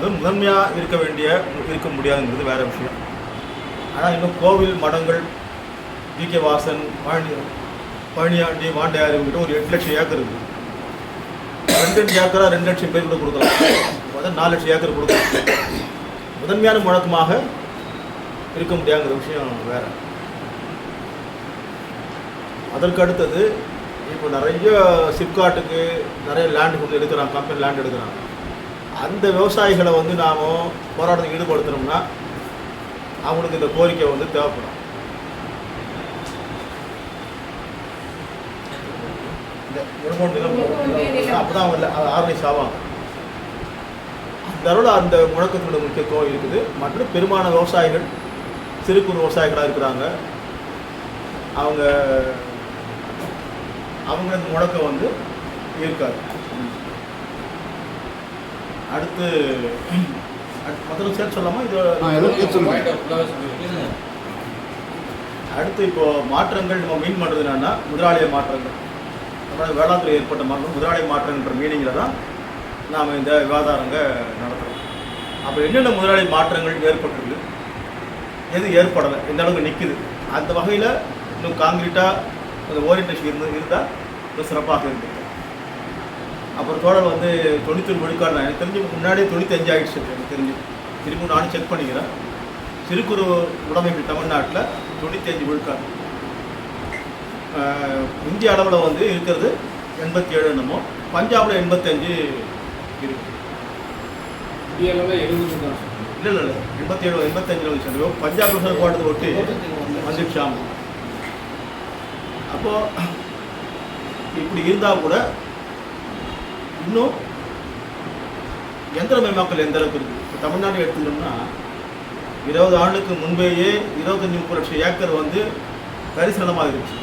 வந்து முதன்மையாக இருக்க வேண்டிய இருக்க முடியாதுங்கிறது வேற விஷயம். ஆனால் இன்னும் கோவில் மடங்கள் டி கே. வாசன் பழனி பழனியாண்டி வாண்டையார் இவங்ககிட்ட ஒரு எட்டு லட்சம் ஏக்கர் இருக்குது ரெண்டு லட்சம் ஏக்கரா ரெண்டு லட்சம் பேர் கூட கொடுக்கலாம். மொதல் நாலு லட்சம் ஏக்கர் கொடுக்கலாம். முதன்மையான முழக்கமாக இருக்க முடியாங்கிற விஷயம் வேற. அதற்கு அடுத்தது இப்போ நிறைய சிப்காட்டுக்கு நிறைய லேண்டு கொண்டு எடுக்கிறாங்க கம்பெனி லேண்ட் எடுக்கிறாங்க. அந்த விவசாயிகளை வந்து நாம் போராட்டத்துக்கு ஈடுபடுத்தணும்னா அவங்களுக்கு இந்த கோரிக்கை வந்து தேவைப்படும். இந்த அப்போ தான் அவங்க ஆர்கனைஸ் ஆவாங்க. அந்த அளவில் அந்த முழக்கத்தோட முக்கியத்துவம் இருக்குது. மற்றும் பெரும்பாலான விவசாயிகள் சிறு குறு விவசாயிகளாக இருக்கிறாங்க. அவங்க அவங்க இந்த முழக்கம் வந்து இருக்காது. அடுத்து முதல்ல சேர்த்து சொல்லாமா? இது. அடுத்து இப்போ மாற்றங்கள் நம்ம மீன் பண்ணுறது என்னன்னா முதலாளிய மாற்றங்கள். நம்மளோட வேளாண்துறை ஏற்பட்ட மாற்றம் முதலாளிய மாற்றங்கள்ன்ற மீனிங்கில் தான் நாம் இந்த விவாதாரங்க நடத்துகிறோம் அப்போ என்னென்ன முதலாளி மாற்றங்கள் ஏற்பட்டிருக்கு? எது ஏற்படலை? எந்த அளவுக்கு நிற்குது அந்த வகையில் இன்னும் காங்கிரீட்டாக அந்த ஓரியன்டேஷன் இருந்து இருந்தால் இன்னும் சிறப்பாக இருந்தது அப்புறம் தோழர் வந்து தொண்ணூத்தொரு தான் எனக்கு தெரிஞ்சு முன்னாடியே தொண்ணூத்தஞ்சு ஆயிடுச்சு எனக்கு தெரிஞ்சு. திரும்ப நானும் செக் பண்ணிக்கிறேன். சிறு குறு உடைமைகள் தமிழ்நாட்டில் தொண்ணூத்தஞ்சு விழுக்காடு இந்திய அளவில் வந்து இருக்கிறது எண்பத்தி ஏழு என்னமோ பஞ்சாபில் எண்பத்தஞ்சு இருக்கு. இந்தியாவில் எழுபது தான். இல்லை இல்லை இல்லை. எண்பத்தி ஏழு எண்பத்தஞ்சில் சொல்லுவோம் பஞ்சாப் ரிசர்வ் போட்டதை ஒட்டி. வந்துடுச்சாம் அப்போது இப்படி இருந்தால் கூட இன்னும் எந்திரமயமாக்கல் எந்த அளவுக்கு இருக்குது இப்போ தமிழ்நாடு எடுத்துக்கிட்டோம்னா இருபது ஆண்டுக்கு முன்பேயே இருபத்தஞ்சி முப்பது லட்சம் ஏக்கர் வந்து கரிசனமாக இருந்துச்சு.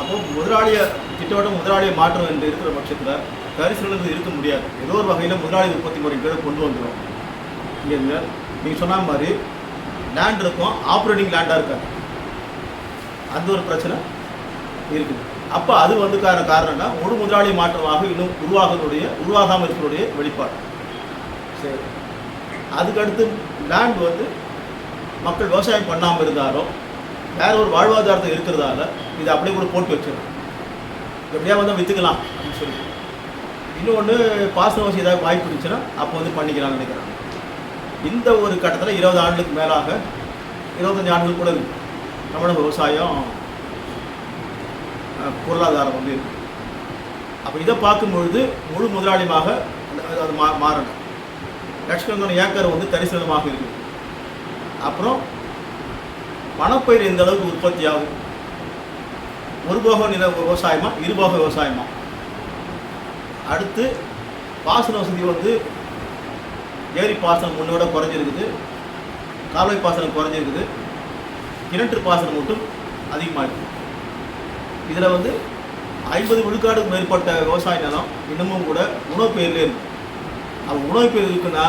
அப்போ முதலாளிய திட்டவட்ட முதலாளிய மாற்றம் என்று இருக்கிற பட்சத்தில் கரிசனங்கள் இருக்க முடியாது. ஏதோ ஒரு வகையில் முதலாளி உற்பத்தி முறை கொண்டு வந்துடும் இங்கே நீங்கள் சொன்ன மாதிரி லேண்ட் இருக்கும் ஆப்ரேட்டிங் லேண்டாக இருக்காது. அந்த ஒரு பிரச்சனை இருக்குது. அப்போ அது வந்து காரண காரணம்னா முழு முதலாளி மாற்றமாக இன்னும் உருவாகிறதுடைய உருவாகாமல் இருக்கிறதுடைய வெளிப்பாடு. சரி. அதுக்கடுத்து லேண்ட் வந்து மக்கள் விவசாயம் பண்ணாமல் இருந்தாலும் வேற ஒரு வாழ்வாதாரத்தை இருக்கிறதால இதை அப்படியே கூட போட்டு வச்சிடும் எப்படியா வந்து விற்றுக்கலாம் அப்படின்னு சொல்லி இன்னொன்று பாசன வசதி ஏதாவது வாய்ப்பு இருந்துச்சுன்னா அப்போ வந்து பண்ணிக்கலாம்னு நினைக்கிறாங்க. இந்த ஒரு கட்டத்தில் இருபது ஆண்டுக்கு மேலாக இருபத்தஞ்சி ஆண்டுகள் கூட தமிழக விவசாயம் பொருளாதாரம் வந்து இருக்கு. அப்போ இதை பார்க்கும்பொழுது முழு முதலாளியாக அது- மா மாறணும். லட்சுமணன் ஏக்கர் வந்து தரிசனமாக இருக்குது அப்புறம் பணப்பயிர் எந்த அளவுக்கு உற்பத்தி ஆகும்? ஒரு போக நில விவசாயமா இருபோக விவசாயமா? அடுத்து பாசன வசதி வந்து ஏரி பாசனம் முன்னோட குறைஞ்சிருக்குது. கால்வாய் பாசனம் குறைஞ்சிருக்குது. கிணற்று பாசனம் மட்டும் அதிகமாக இருக்குது இதில் வந்து ஐம்பது விழுக்காடுக்கு மேற்பட்ட விவசாய நிலம் இன்னமும் கூட உணவு பயிரிலே இருக்கு. அது உணவு பயிர் இருக்குன்னா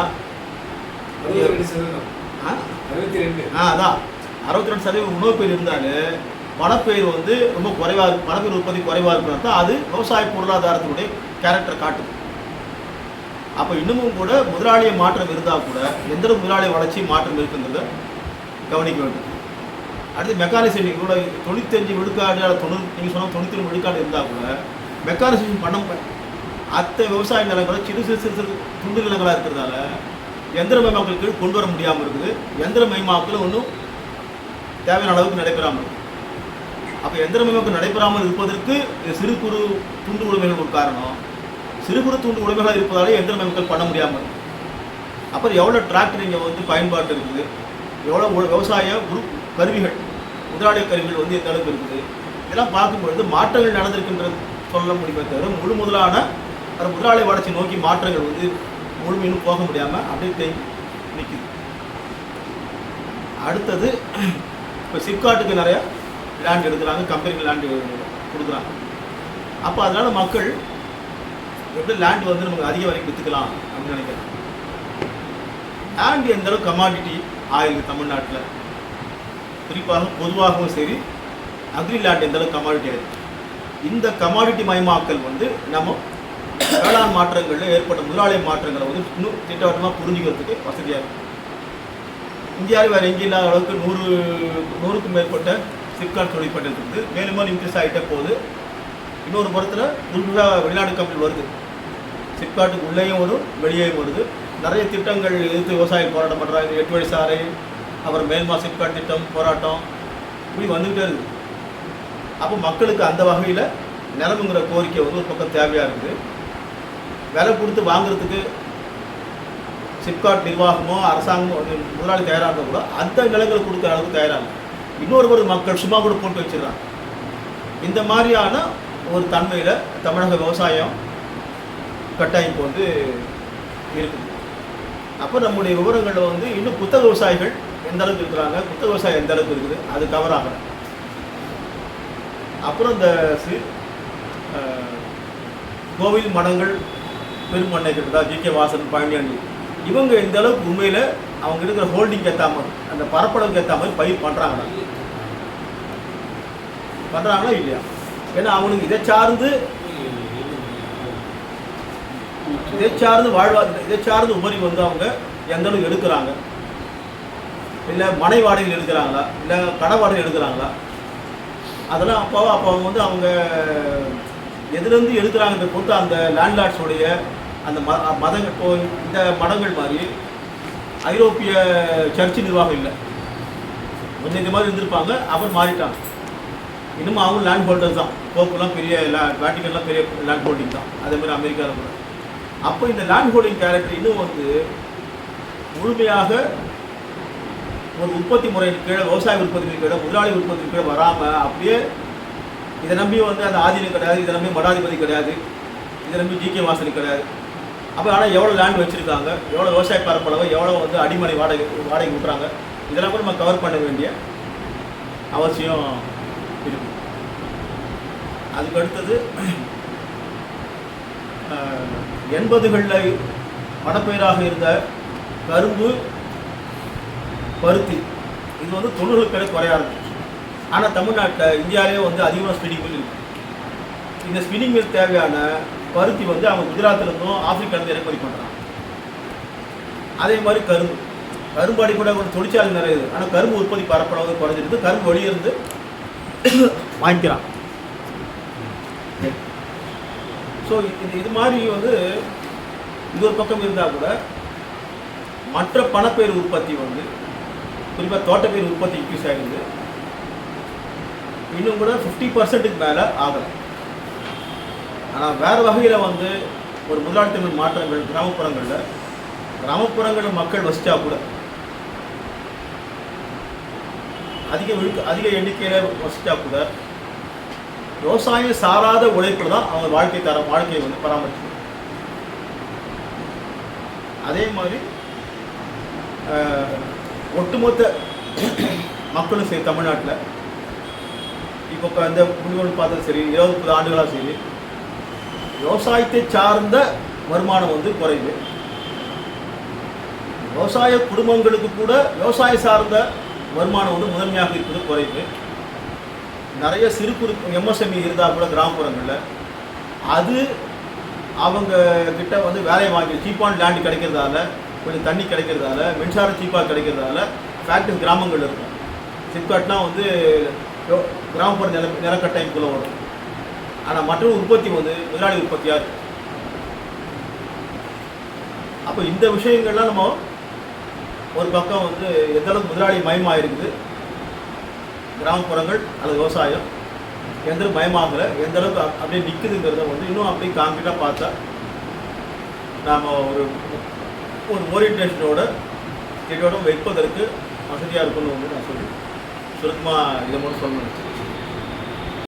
அறுபத்தி ரெண்டு சதவீதம். ஆ? அதான் அறுபத்தி ரெண்டு சதவீதம் உணவு பயிர் இருந்தாலே பணப்பயிர் வந்து ரொம்ப குறைவாக இருக்கு. பணப்பயிர் உற்பத்தி குறைவாக இருக்குன்னு தான் அது விவசாய பொருளாதாரத்தினுடைய கேரக்டர் காட்டுது. அப்போ இன்னமும் கூட முதலாளிய மாற்றம் இருந்தால் கூட எந்த அளவு முதலாளிய வளர்ச்சி மாற்றம் இருக்குங்கிறத கவனிக்க வேண்டும். அடுத்து மெக்கானிசேஷன் கூட தொண்ணூத்தஞ்சு விழுக்காடு தொண்ணூறு நீங்கள் சொன்னால் தொண்ணூற்றி விழுக்காடு இருந்தால் கூட மெக்கானிசேஷன் பண்ண ம- அத்தை விவசாய நிலங்களை சிறு சிறு சிறு சிறு துண்டு நிலங்களாக இருக்கிறதால எந்திரமயமாக்கல் கீழ் கொண்டு வர முடியாமல் இருக்குது. எந்திரமயமாக்கல் ஒன்றும் தேவையான அளவுக்கு நடைபெறாமல் இருக்குது அப்போ எந்திரமயமாக்கல் நடைபெறாமல் இருப்பதற்கு சிறு குறு துண்டு உடைமைகள் ஒரு காரணம். சிறு குறு துண்டு உடைமைகளாக இருப்பதாலே எந்திரமயமாக்கல் பண்ண முடியாமல் இருக்குது அப்புறம் எவ்வளோ டிராக்டர் இங்கே வந்து பயன்பாட்டு இருக்குது? எவ்வளோ விவசாய குரு கருவிகள் முதலாளிய கருவிகள் வந்து எந்த அளவுக்கு இருக்குது? இதெல்லாம் பார்க்கும்பொழுது மாற்றங்கள் நடந்திருக்கின்றது சொல்ல முடியுமே தவிர முழு முதலான அந்த முதலாளி வளர்ச்சி நோக்கி மாற்றங்கள் வந்து முழுமையிலும் போக முடியாமல் அப்படியே தேங்கி நிற்குது அடுத்தது இப்போ சிப்காட்டுக்கு நிறைய லேண்ட் எடுக்கிறாங்க கம்பெனிக்கு லேண்டு கொடுக்குறாங்க. அப்போ அதனால் மக்கள் எப்படி லேண்ட் வந்து நமக்கு அதிக வரைக்கும் விற்றுக்கலாம் அப்படின்னு நினைக்கிறாங்க. லேண்ட் எந்த அளவுக்கு கமாடிட்டி ஆயிருக்கு தமிழ்நாட்டில்? குறிப்பாக பொதுவாகவும் சரி அக்ரி லேண்ட் எந்த அளவுக்கு கமாடிட்டி ஆயிருக்கு. இந்த கமாடிட்டி மயமாக்கல் வந்து நம்ம வேளாண் மாற்றங்களில் ஏற்பட்ட முதலாளி மாற்றங்களை வந்து இன்னும் திட்டவட்டமாக புரிஞ்சுக்கிறதுக்கு வசதியாக இருக்கும் இந்தியாவில் வேறு? எங்கேயும் இல்லாத அளவுக்கு நூறு நூறுக்கும் மேற்பட்ட சிப்காட் தொழிற்பட்டு இருக்குது மேலும் மேலும் இன்க்ரீஸ் ஆகிட்டே போகுது. இன்னொரு புறத்தில் புதுசாக வெளிநாடு கம்பெனி வருது. சிப்காட்டுக்கு உள்ளேயும் வரும் வெளியேயும் வருது. நிறைய திட்டங்கள் எதிர்த்து விவசாயிகள் போராட்டம் பண்ணுறாங்க எட்டு வழி சாலை அப்புறம் மேல்மா சிப்காட் திட்டம் போராட்டம் இப்படி வந்துக்கிட்டே இருக்குது. அப்போ மக்களுக்கு அந்த வகையில் நிலமுங்கிற கோரிக்கை வந்து ஒரு பக்கம் தேவையாக இருக்குது. விலை கொடுத்து வாங்குறதுக்கு சிப்காட் நிர்வாகமோ அரசாங்கமோ வந்து முதலாளி தயாராக இருந்தால் கூட அந்த நிலங்களை கொடுக்குற அளவுக்கு தயாராக இன்னொரு ஒரு மக்கள் சும்மா கூட போட்டு வச்சிடறாங்க. இந்த மாதிரியான ஒரு தன்மையில் தமிழக விவசாயம் கட்டாயம் வந்து இருக்குது. அப்போ நம்முடைய விவரங்களில் வந்து இன்னும் புத்தக விவசாயிகள் எந்த அளவுக்கு இருக்கிறாங்க? குத்த விவசாயம் எந்த அளவுக்கு இருக்குது? அது கவர் ஆகலை. அப்புறம் இந்த கோவில் மடங்கள் பெருமண்ணை கிட்டதா? ஜி. கே. வாசன் பழனியாண்டி. இவங்க இந்த அளவுக்கு உண்மையில் அவங்க இருக்கிற ஹோல்டிங் ஏற்ற மாதிரி அந்த பரப்பளவுக்கு ஏற்ற மாதிரி பயிர் பண்ணுறாங்களா பண்ணுறாங்களா இல்லையா? ஏன்னா அவனுக்கு இதை சார்ந்து இதை சார்ந்து வாழ்வா இதை சார்ந்து உபரி வந்து அவங்க எந்த அளவுக்கு எடுக்கிறாங்க? இல்லை மனை வாடகையில் எடுக்கிறாங்களா? இல்லை கடை வாடகை எடுக்கிறாங்களா? அதெல்லாம் அப்போ அப்போ அவங்க வந்து அவங்க எதுலேருந்து எடுக்கிறாங்க பொறுத்து அந்த லேண்ட்லார்ட்ஸுடைய அந்த ம மதங்கள் இப்போ இந்த மடங்கள் மாதிரி ஐரோப்பிய சர்ச்சு நிர்வாகம் இல்லை. கொஞ்சம் இந்த மாதிரி இருந்திருப்பாங்க அப்புறம் மாறிட்டாங்க. இன்னும் அவங்க லேண்ட் ஹோல்டர்ஸ் தான். போப்புலாம் பெரிய லே பெரிய லேண்ட் ஹோல்டிங் தான். அதே மாதிரி அமெரிக்காவில் கூட. அப்போ இந்த லேண்ட் ஹோல்டிங் கேரக்டர் இன்னும் வந்து முழுமையாக ஒரு உற்பத்தி முறையின் கீழே விவசாய உற்பத்தியின் கீழே முதலாளி உற்பத்தியின் கீழே வராமல் அப்படியே இதை நம்பி வந்து அந்த ஆதீனம் கிடையாது இதை நம்பி மடாதிபதி கிடையாது இதை நம்பி ஜிகே வாசனி கிடையாது. அப்போ ஆனால் எவ்வளோ லேண்ட் வச்சுருக்காங்க எவ்வளோ விவசாய பரப்பளவு எவ்வளோ வந்து அடிமனை வாடகை வாடகை விட்றாங்க இதெல்லாம் கூட நம்ம கவர் பண்ண வேண்டிய அவசியம் இருக்கும் அதுக்கு அடுத்தது எண்பதுகளில் மடப்பெயராக இருந்த கரும்பு பருத்தி. இது வந்து தொண்ணூறுகளை குறைய ஆரம்பிச்சு ஆனால் தமிழ்நாட்டில் இந்தியாவிலே வந்து அதிகமாக ஸ்பின்னிங் மில் இருக்குது இந்த ஸ்பின்னிங் மில் தேவையான பருத்தி வந்து அவங்க குஜராத்திலிருந்தும் ஆப்பிரிக்காலேருந்து இறக்குமதி பண்ணுறாங்க அதே மாதிரி கரும்பு. கரும்பாடி கூட கொஞ்சம் தொழிற்சாலை நிறைய இருக்குது ஆனால் கரும்பு உற்பத்தி பரப்பளவு குறைஞ்சிருக்கு கரும்பு வெளியிருந்து வாங்கிக்கிறான் ஸோ இது இது மாதிரி வந்து இது ஒரு பக்கம் இருந்தால் கூட மற்ற பணப்பயிர் உற்பத்தி வந்து குறிப்பாக தோட்டப்பயிர் உற்பத்தி இன்க்ரீஸ் ஆகிடுது இன்னும் கூட ஃபிஃப்டி பர்சன்ட்டுக்கு மேலே ஆகலை. ஆனால் வேறு வகையில் வந்து ஒரு முதலாளித்தன்மை மாற்றங்கள் கிராமப்புறங்களில் கிராமப்புறங்களில் மக்கள் வசித்தா கூட அதிக விழுக்க அதிக எண்ணிக்கையில் வசித்தா கூட விவசாயம் சாராத உழைப்பில் தான் அவங்க வாழ்க்கை தர வாழ்க்கையை வந்து பராமரிக்கணும் அதே மாதிரி ஒட்டுமொத்த மக்களும் சரி தமிழ்நாட்டில். இப்போ அந்த இந்த முடிவுகள் பார்த்தா சரி இருபது முப்பது ஆண்டுகளாக சரி விவசாயத்தை சார்ந்த வருமானம் வந்து குறைவு விவசாய குடும்பங்களுக்கு கூட விவசாயம் சார்ந்த வருமானம் வந்து முதன்மையாக இருப்பது குறைவு நிறைய சிறு குறு எம்எஸ்எம்இ இருந்தால் கூட கிராமப்புறங்களில் அது அவங்க கிட்ட வந்து வேலையை வாங்கி சீப்பான லேண்டு கிடைக்கிறதால கொஞ்சம் தண்ணி கிடைக்கிறதால மின்சாரம் சீப்பாக கிடைக்கிறதால ஃபேக்ட்ரி கிராமங்கள் இருக்கும். சிப்காட்னா வந்து கிராமப்புற நில நிலக்கட்டாயம்குள்ளே வரும் ஆனால் மற்ற உற்பத்தி வந்து முதலாளி உற்பத்தியாக இருக்கும் அப்போ இந்த விஷயங்கள்லாம் நம்ம ஒரு பக்கம் வந்து எந்த அளவுக்கு முதலாளி மயமாக இருக்குது கிராமப்புறங்கள் அல்லது விவசாயம் எந்த அளவுக்கு மயமாகலை எந்த அளவுக்கு அப்படியே நிற்குதுங்கிறத வந்து இன்னும் அப்படியே கான்கிரீட்டாக பார்த்தா நாம் ஒரு ஒரு ஓரியன்டேஷனோட இதோட வைப்பதற்கு வசதியாக இருக்கும்னு வந்து நான் சொல்லி சுருக்கமாக இதை மட்டும் சொல்லணும்.